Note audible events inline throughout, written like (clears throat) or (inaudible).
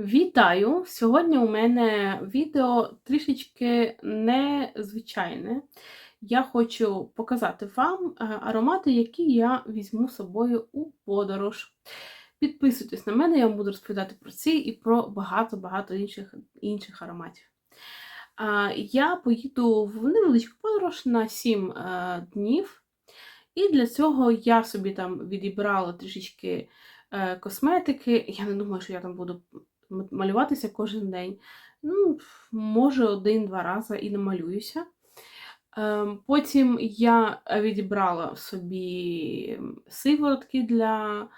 Вітаю! Сьогодні у мене відео трішечки незвичайне. Я хочу показати вам е, аромати, які я візьму з собою у подорож. Підписуйтесь на мене, я вам буду розповідати про ці і про багато-багато інших інших ароматів. Я поїду в невеличку подорож на 7 е, днів, і для цього я собі там відібрала трішечки е, косметики. Я не думаю, що я там буду малюватися кожен день. Ну, Може, один-два рази і не малююся. Ем, потім я відібрала собі сиворотки для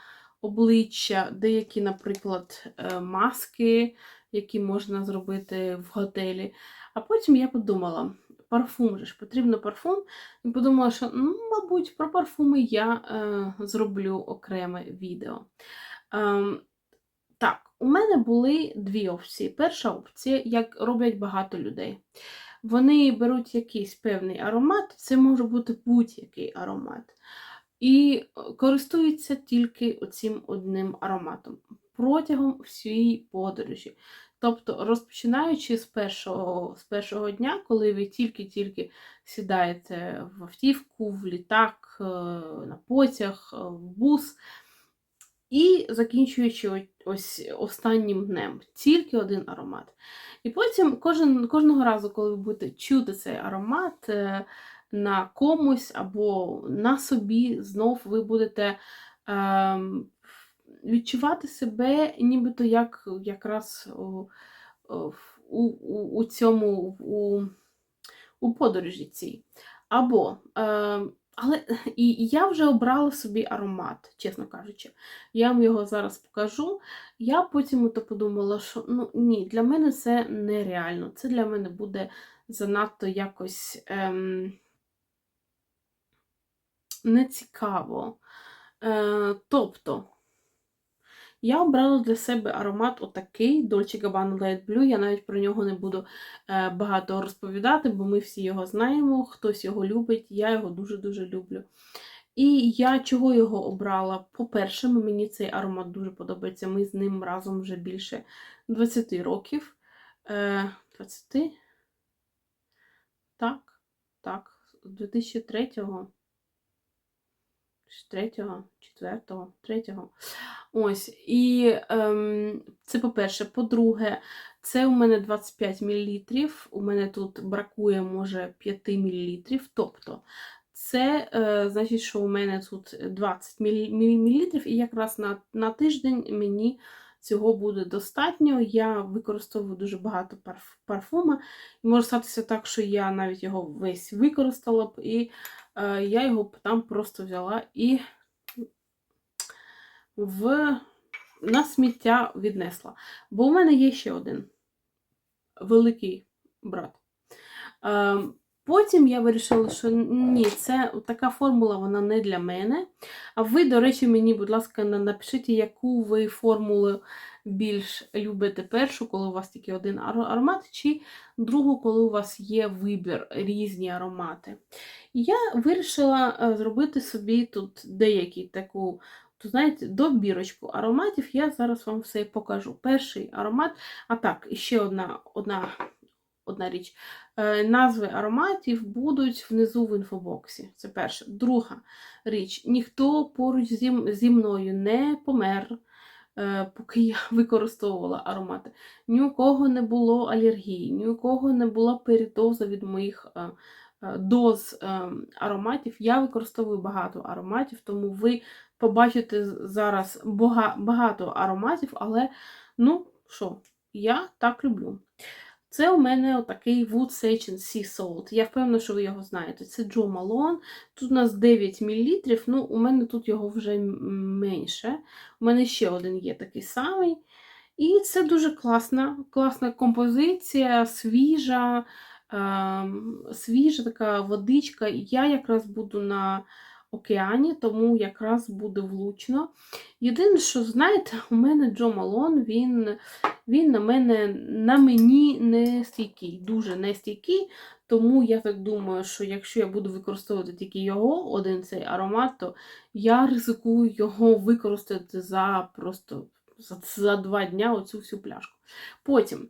обличчя, деякі, наприклад, е, маски, які можна зробити в готелі. А потім я подумала, парфум же ж потрібно парфум. І подумала, що, ну, мабуть, про парфуми я е, зроблю окреме відео. Е, так, у мене були дві опції. Перша опція, як роблять багато людей. Вони беруть якийсь певний аромат, це може бути будь-який аромат. І користуються тільки оцим одним ароматом протягом всієї подорожі. Тобто, розпочинаючи з першого з першого дня, коли ви тільки-тільки сідаєте в автівку, в літак, е, на потяг, е, в бус, і закінчуючи ось останнім днем, тільки один аромат. І потім кожен, кожного разу, коли ви будете чути цей аромат е, на комусь або на собі, знов ви будете е, відчувати себе нібито як якраз у, у, у цьому у, у подорожі цій. Або е, але і я вже обрала собі аромат, чесно кажучи. Я вам його зараз покажу. Я потім то подумала, що ну ні, для мене це нереально. Це для мене буде занадто якось ем, нецікаво. Е, Тобто. Я обрала для себе аромат отакий Dolce Gabbana Light Blue. Я навіть про нього не буду е, багато розповідати, бо ми всі його знаємо, хтось його любить, я його дуже-дуже люблю. І я чого його обрала? По-перше, мені цей аромат дуже подобається. Ми з ним разом вже більше 20 років. 20? Е, так, так, з 2003-го. 3-го, 4-го, 3-го. Ось. І ем, це по-перше. По-друге, це у мене 25 мл. У мене тут бракує, може, 5 мл. Тобто, це е, значить, що у мене тут 20 мл, і якраз на, на тиждень мені. Цього буде достатньо. Я використовую дуже багато парф парфума. І може статися так, що я навіть його весь використала б, і я його там просто взяла і в... на сміття віднесла. Бо у мене є ще один великий брат. Е, Потім я вирішила, що ні, це така формула вона не для мене. А ви, до речі, мені, будь ласка, напишіть, яку ви формулу більш любите першу, коли у вас тільки один аромат, чи другу, коли у вас є вибір різні аромати. я вирішила е, зробити собі тут деякі таку. То, знаєте, добірочку ароматів я зараз вам все покажу. Перший аромат, а так, ще одна одна одна річ. Е, назви ароматів будуть внизу в інфобоксі. Це перше. Друга річ: ніхто поруч зі, зі мною не помер, поки я (laughs) використовувала аромати. Ні у кого не було алергії, ні у кого не була передоза від моїх. Е, доз ароматів. Я використовую багато ароматів, тому ви побачите зараз багато ароматів, але, ну що, я так люблю. Це у мене отакий Wood Sage and Sea Salt. Я впевнена, що ви його знаєте. Це Джо Малон. Тут у нас 9 мл, ну, у мене тут його вже менше. У мене ще один є такий самий. І це дуже класна класна композиція, свіжа, е, свіжа така водичка. Я якраз буду на океані, тому якраз буде влучно. Єдине, що, знаєте, у мене Джо Малон, він він на мене на мені не стійкий, дуже не стійкий. Тому я так думаю, що якщо я буду використовувати тільки його, один цей аромат, то я ризикую його використати за просто за, за два дня оцю всю пляшку. Потім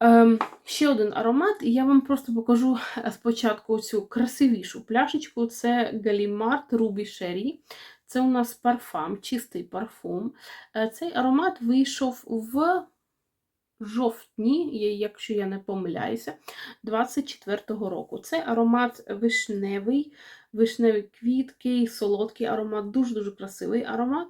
ем, ще один аромат, і я вам просто покажу е, спочатку цю красивішу пляшечку. Це Галімарт Ruby Sherry. Це у нас парфум, чистий парфум. Е, Цей аромат вийшов в жовтні, якщо я не помиляюся, 24-го року. Це аромат вишневий, вишневі квітки, солодкий аромат, дуже-дуже красивий аромат.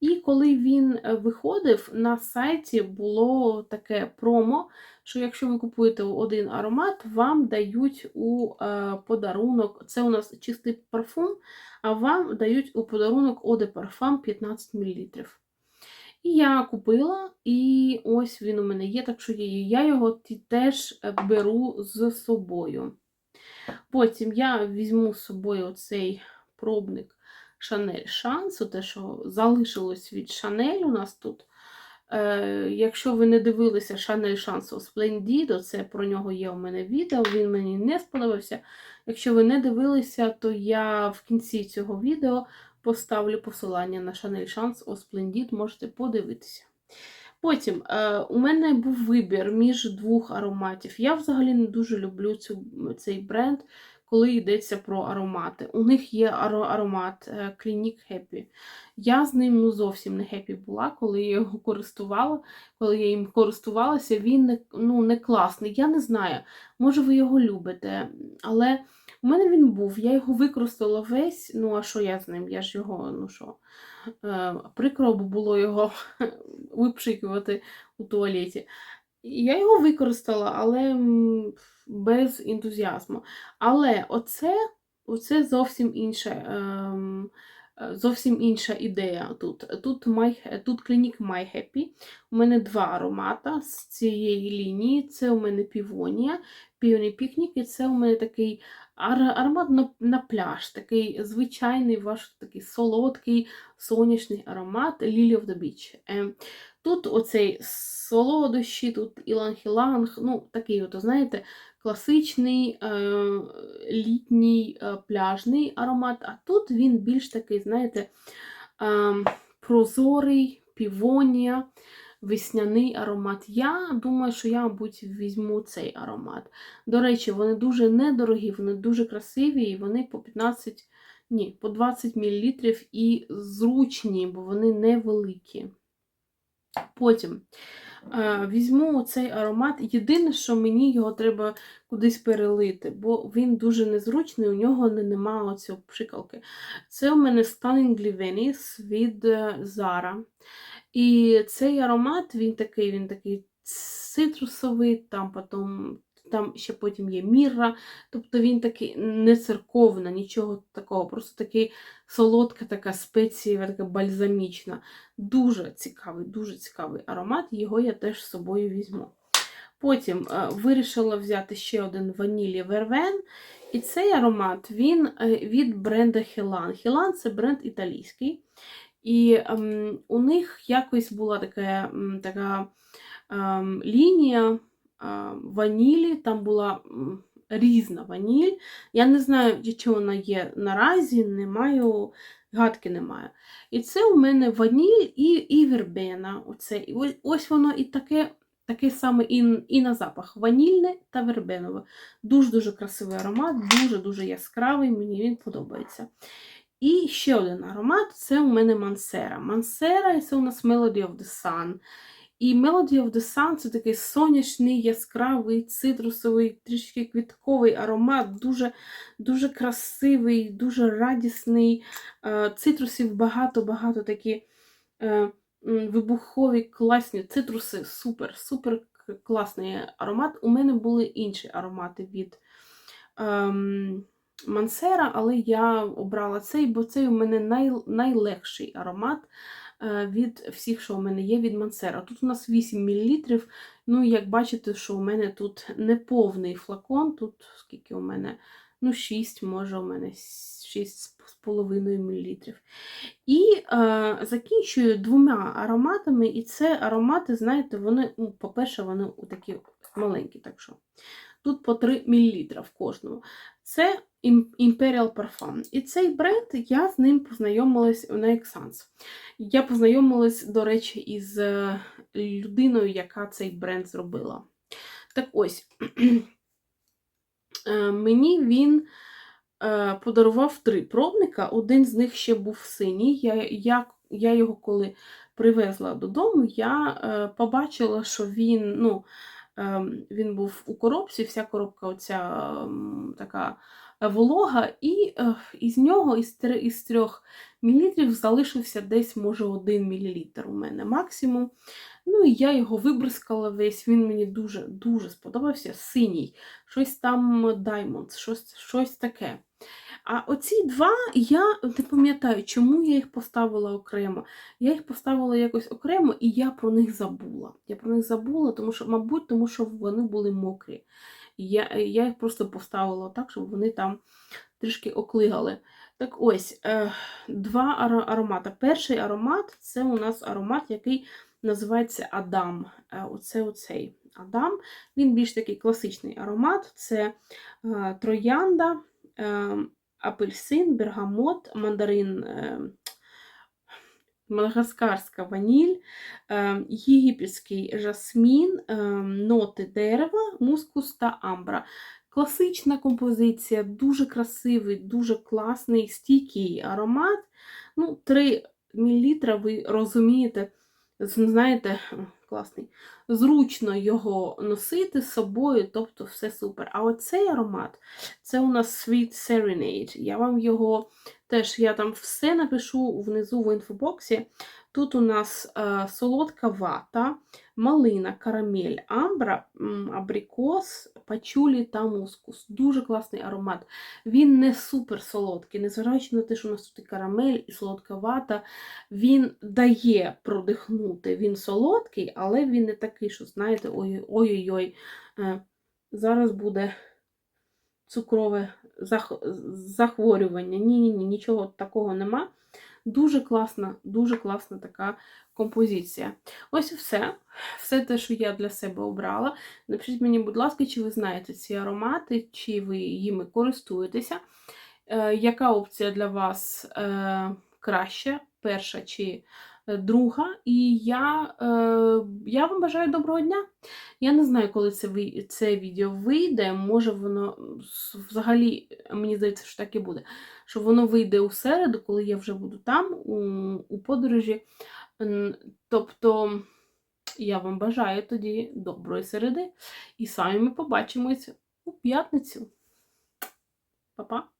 І коли він е, виходив, на сайті було таке промо, що якщо ви купуєте один аромат, вам дають у е, подарунок, це у нас чистий парфум, а вам дають у подарунок de Parfum 15 мл. І я купила, і ось він у мене є, так що я його теж е, беру з собою. Потім я візьму з собою цей пробник Chanel Chance, те, що залишилось від Chanel у нас тут. Е, якщо ви не дивилися Chanel Chance Splendido, це про нього є у мене відео, він мені не сподобався. Якщо ви не дивилися, то я в кінці цього відео поставлю посилання на Chanel Chance о Splendid, можете подивитися. Потім е, у мене був вибір між двох ароматів. Я взагалі не дуже люблю цю, цей бренд, коли йдеться про аромати. У них є аромат е, Clinique Happy. Я з ним ну, зовсім не хеппі була, коли я його користувала. Коли я їм користувалася, він не, ну, не класний. Я не знаю, може ви його любите, але у мене він був, я його використала весь. Ну, а що я з ним? Я ж його, ну що, е, прикро було його (laughs) випшикувати у туалеті. Я його використала, але без ентузіазму. Але оце, оце зовсім інше. ем, е, Зовсім інша ідея тут. Тут, My, тут Clinique My Happy. У мене два аромата з цієї лінії. Це у мене півонія, півні пікнік, і це у мене такий аромат на, на пляж, такий звичайний ваш такий солодкий сонячний аромат Lily of the Beach. Е, Тут оцей солодощі, тут іланг-іланг, ну такий, от, знаєте, класичний е, літній е, пляжний аромат, а тут він більш такий, знаєте, е, прозорий, півонія, весняний аромат. Я думаю, що я, мабуть, візьму цей аромат. До речі, вони дуже недорогі, вони дуже красиві, і вони по 15, ні, по 20 мл і зручні, бо вони невеликі. Потім е, візьму цей аромат. Єдине, що мені його треба кудись перелити, бо він дуже незручний, у нього не, немає оцього пшикалки. Це у мене Stunning Venice від е, Zara. І цей аромат, він такий, він такий цитрусовий, там потім. Там ще потім є мірра, тобто він такий не церковна, нічого такого, просто такий солодка, така спецієва, така бальзамічна. Дуже цікавий, дуже цікавий аромат, його я теж з собою візьму. Потім е, вирішила взяти ще один ванілі Вервен. І цей аромат він е, від бренда Хілан. Хілан це бренд італійський. І ем, у них якось була така, така ем, лінія ванілі, там була різна ваніль. Я не знаю, чи вона є наразі, не маю, гадки немає. І це у мене ваніль і, і вербена. Оце. Ось, ось воно і таке. Таке саме і, і на запах ванільне та вербенове. Дуже-дуже красивий аромат, дуже-дуже яскравий, мені він подобається. І ще один аромат це у мене Мансера. Мансера це у нас Melody of the Sun. І Melody of the Sun це такий сонячний, яскравий, цитрусовий, трішки квітковий аромат, дуже дуже красивий, дуже радісний. Е, Цитрусів багато-багато такі е, вибухові, класні цитруси, супер, супер класний аромат. У мене були інші аромати від ем, Мансера, але я обрала цей, бо цей у мене най, найлегший аромат від всіх, що у мене є від Мансера. Тут у нас 8 мл. Ну, як бачите, що у мене тут не повний флакон, тут скільки у мене, ну, 6, може, у мене 6,5 мл. І е, закінчую двома ароматами, і це аромати, знаєте, вони, ну, по-перше, вони такі маленькі, так що тут по 3 мл в кожному. Це Imperial Parfum. І цей бренд я з ним познайомилась на Ексанс. Я познайомилась, до речі, із е, людиною, яка цей бренд зробила. Так ось, (clears throat) е, мені він е, подарував три пробника. Один з них ще був синій. Я, я, я його коли привезла додому, я побачила, що він, ну, е, він був у коробці, вся коробка оця м, така волога, і е, із нього, із, три- із 3 мл, залишився десь, може, 1 мл у мене максимум. Ну і я його вибризкала весь, він мені дуже-дуже сподобався. Синій, щось там Diamonds, щось, щось таке. А оці два я не пам'ятаю, чому я їх поставила окремо. Я їх поставила якось окремо, і я про них забула. Я про них забула, тому що, мабуть, тому що вони були мокрі. Я, я їх просто поставила так, щоб вони там трішки оклигали. Так ось, е, два аромати. Перший аромат це у нас аромат, який називається Адам. Е, Оце оцей Адам. Він більш такий класичний аромат. Це е, троянда, е, апельсин, бергамот, мандарин, е, мадагаскарська ваніль, е, єгипетський жасмін, е, ноти дерева, мускус та амбра. Класична композиція, дуже красивий, дуже класний, стійкий аромат. Ну, 3 мл, ви розумієте, знаєте, класний. Зручно його носити з собою, тобто все супер. А оцей аромат це у нас Sweet Serenade. Я вам його теж я там все напишу внизу в інфобоксі. Тут у нас е, солодка вата, малина, карамель, амбра, абрикос, пачулі та мускус. Дуже класний аромат. Він не супер солодкий, незважаючи на те, що у нас тут і карамель, і солодка вата. Він дає продихнути. Він солодкий, але він не такий, що, знаєте, ой- ой-ой-ой, е, зараз буде цукрове захворювання. Ні-ні, ні, нічого такого нема. Дуже класна, дуже класна така композиція. Ось і все. Все те, що я для себе обрала. Напишіть мені, будь ласка, чи ви знаєте ці аромати, чи ви їми користуєтеся. Е, яка опція для вас е, краща, перша чи друга? І я, е, я вам бажаю доброго дня. Я не знаю, коли це, це відео вийде. Може, воно взагалі, мені здається, що так і буде. Що воно вийде у середу, коли я вже буду там, у, у подорожі. Тобто, я вам бажаю тоді доброї середи. І самі ми побачимось у п'ятницю. Па-па!